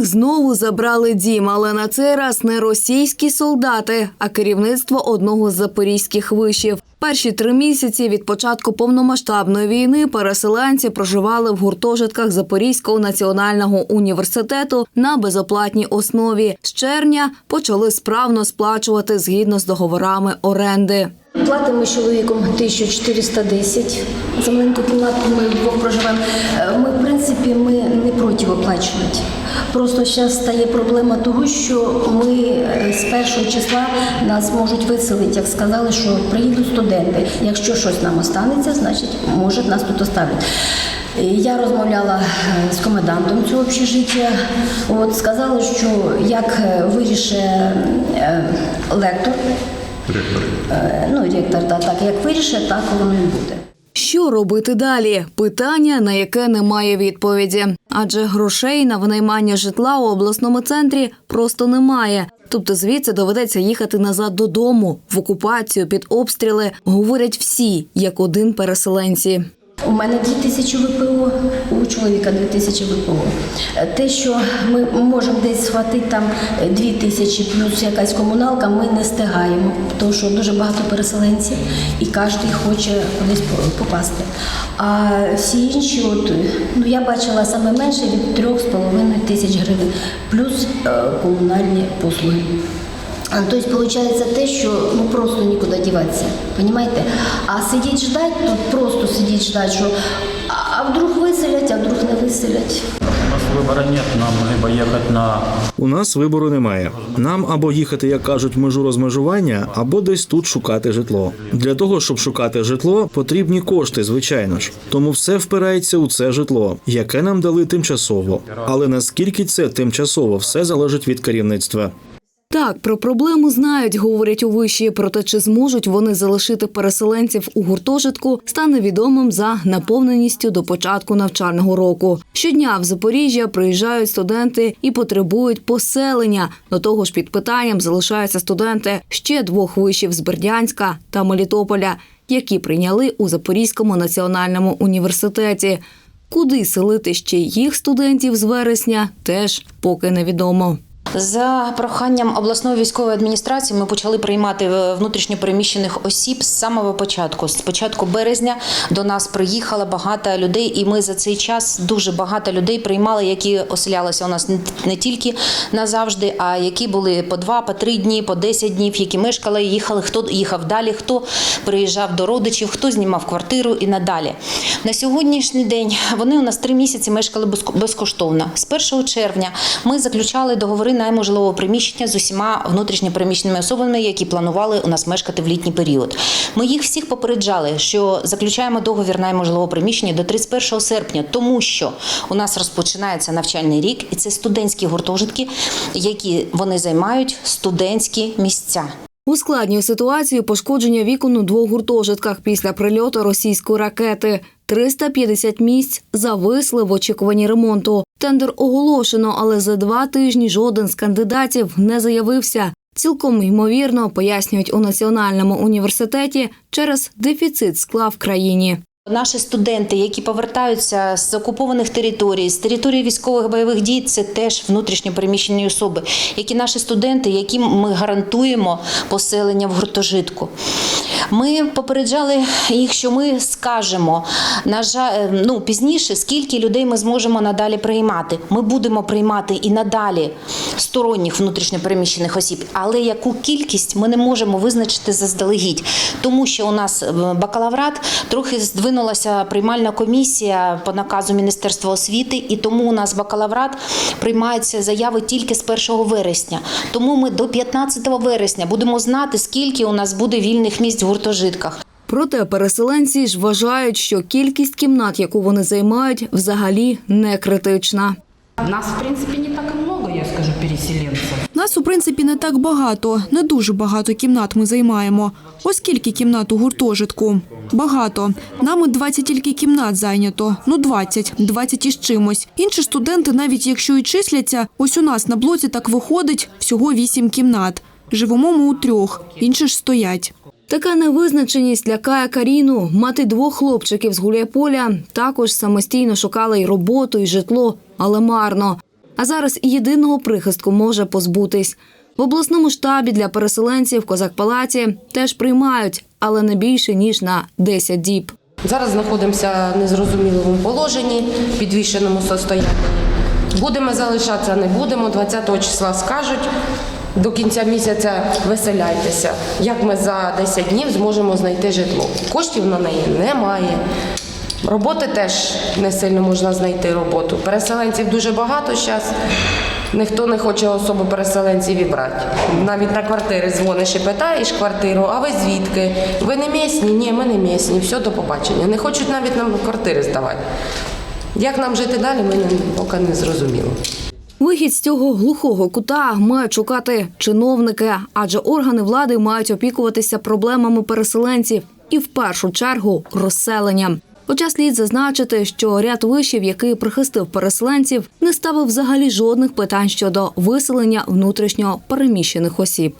них знову забрали дім, але на цей раз не російські солдати, а керівництво одного з запорізьких вишів. Перші три місяці від початку повномасштабної війни переселенці проживали в гуртожитках Запорізького національного університету на безоплатній основі. З червня почали справно сплачувати згідно з договорами оренди. Платимо з чоловіком 1410 за маленьку кімнату. Ми вдвох проживаємо. Е, Ми, в принципі, ми не проти оплачувати. Просто зараз стає проблема того, що ми е, з першого числа нас можуть виселити, як сказали, що приїдуть студенти. Якщо щось нам останеться, значить може нас тут оставлять. Е, Я розмовляла з комендантом цього общежиття. От сказали, що як вирішить лектор. Е, Ну, ректор, так, так як вирішить, так воно і буде. Що робити далі? Питання, на яке немає відповіді. Адже грошей на винаймання житла у обласному центрі просто немає. Тобто звідси доведеться їхати назад додому в окупацію під обстріли. Говорять всі, як один переселенці. У мене 2000 ВПО, у чоловіка 2000 ВПО. Е, Те, що ми можемо десь схватити там 2000 плюс якась комуналка, ми не встигаємо, тому що дуже багато переселенців і кожен хоче кудись попасти. А всі інші, от, ну я бачила саме менше від 3,5 тисяч гривень, плюс е, комунальні послуги. А, То есть получается те, що ну просто нікуди діватися, понимаете? А сидіть ждать, тут просто сидіть ждать, що а, вдруг виселять, а вдруг не виселять. У нас выбора нет, нам либо ехать на У нас вибору немає. Нам або їхати, як кажуть, межу розмежування, або десь тут шукати житло. Для того, щоб шукати житло, потрібні кошти, звичайно ж. Тому все впирається у це житло, яке нам дали тимчасово. Але наскільки це тимчасово, все залежить від керівництва. Так, про проблему знають, говорять у виші. Проте чи зможуть вони залишити переселенців у гуртожитку, стане відомим за наповненістю до початку навчального року. Щодня в Запоріжжя приїжджають студенти і потребують поселення. До того ж, під питанням залишаються студенти ще двох вишів з Бердянська та Мелітополя, які прийняли у Запорізькому національному університеті. Куди селити ще їх студентів з вересня, теж поки невідомо. За проханням обласної військової адміністрації ми почали приймати е, внутрішньопереміщених осіб з самого початку. З початку березня до нас приїхало багато людей, і ми за цей час дуже багато людей приймали, які оселялися у нас не- тільки назавжди, а які були по два, по три дні, по 10 днів, які мешкали, їхали. Хто їхав далі, хто приїжджав до родичів, хто знімав квартиру і надалі. На сьогоднішній день вони у нас три місяці мешкали безко- безкоштовно. З 1 червня ми заключали договори найму приміщення з усіма внутрішньопереміщеними особами, які планували у нас мешкати в літній період. Ми їх всіх попереджали, що заключаємо договір найму жилого приміщення до 31 серпня, тому що у нас розпочинається навчальний рік, і це студентські гуртожитки, які вони займають студентські місця. Ускладнює ситуацію пошкодження вікон у двох гуртожитках після прильоту російської ракети. 350 місць зависли в очікуванні ремонту. Тендер оголошено, але за два тижні жоден з кандидатів не заявився. Цілком ймовірно, пояснюють у національному університеті через дефіцит скла в країні. Наші студенти, які повертаються з окупованих територій, з території військових бойових дій, це теж внутрішньо переміщені особи, які наші студенти, яким ми гарантуємо поселення в гуртожитку. Ми попереджали їх, що ми скажемо на жаль, ну пізніше, скільки людей ми зможемо надалі приймати. Ми будемо приймати і надалі сторонніх внутрішньопереміщених осіб, але яку кількість ми не можемо визначити заздалегідь, тому що у нас е, бакалаврат трохи здвинулася приймальна комісія по наказу Міністерства освіти, і тому у нас бакалаврат приймаються заяви тільки з 1 вересня. Тому ми до 15 вересня будемо знати, скільки у нас буде вільних місць в гуртожитках. Проте переселенці ж вважають, що кількість кімнат, яку вони займають, взагалі не критична. Нас, в принципе, не так много, я скажу, переселенцев. Нас, у принципі, не так багато, не дуже багато кімнат ми займаємо. Оскільки кімнат у гуртожитку? Багато. Нами 20 тільки кімнат зайнято. Ну, 20, 20 із чимось. Інші студенти, навіть якщо і числяться, ось у нас на блоці так виходить всього 8 кімнат. Живемо ми у трьох, інші ж стоять. Така невизначеність лякає Каріну. Мати двох хлопчиків з Гуляйполя також самостійно шукала й роботу, і житло, але марно. А зараз єдиного прихистку може позбутись. В обласному штабі для переселенців Козак Палаці теж приймають, але не більше ніж на 10 діб. Зараз знаходимося в незрозумілому положенні, підвішеному состоянні. Будемо залишатися, не будемо. 20 числа скажуть. До кінця місяця веселяйтеся. Як ми за 10 днів зможемо знайти житло? Коштів на неї немає. Роботи теж не сильно можна знайти роботу. Переселенців дуже багато зараз. Ніхто не хоче особо переселенців і брати. Навіть на квартири дзвониш і питаєш квартиру, а ви звідки? Ви не місні? Ні, ми не місні. Все, до побачення. Не хочуть навіть нам квартири здавати. Як нам жити далі, ми поки не зрозуміло. Вихід з цього глухого кута мають шукати чиновники, адже органи влади мають опікуватися проблемами переселенців і в першу чергу розселенням. Хоча слід зазначити, що ряд вишів, який прихистив переселенців, не ставив взагалі жодних питань щодо виселення внутрішньо переміщених осіб.